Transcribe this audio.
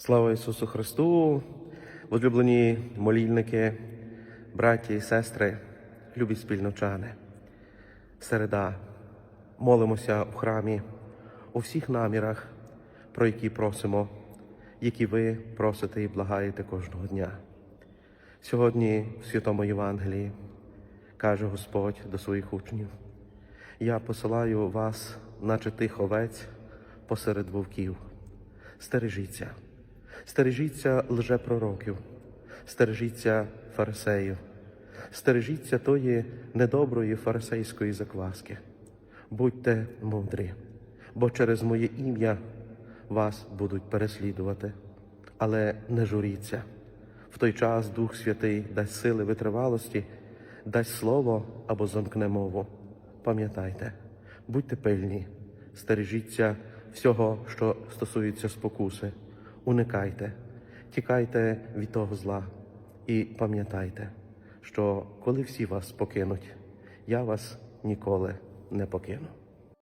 Слава Ісусу Христу, возлюблені молільники, браті і сестри, любі спільночани. Середа. Молимося в храмі у всіх намірах, про які просимо, які ви просите і благаєте кожного дня. Сьогодні в Святому Євангелії каже Господь до своїх учнів: Я посилаю вас, наче тих овець посеред вовків. Стережіться, стережіться лжепророків, стережіться фарисеїв, стережіться тої недоброї фарисейської закваски. Будьте мудрі, бо через моє ім'я вас будуть переслідувати. Але не журіться. В той час Дух Святий дасть сили витривалості, дасть слово або замкне мову. Пам'ятайте, будьте пильні, стережіться всього, що стосується спокуси, уникайте, тікайте від того зла і пам'ятайте, що коли всі вас покинуть, я вас ніколи не покину.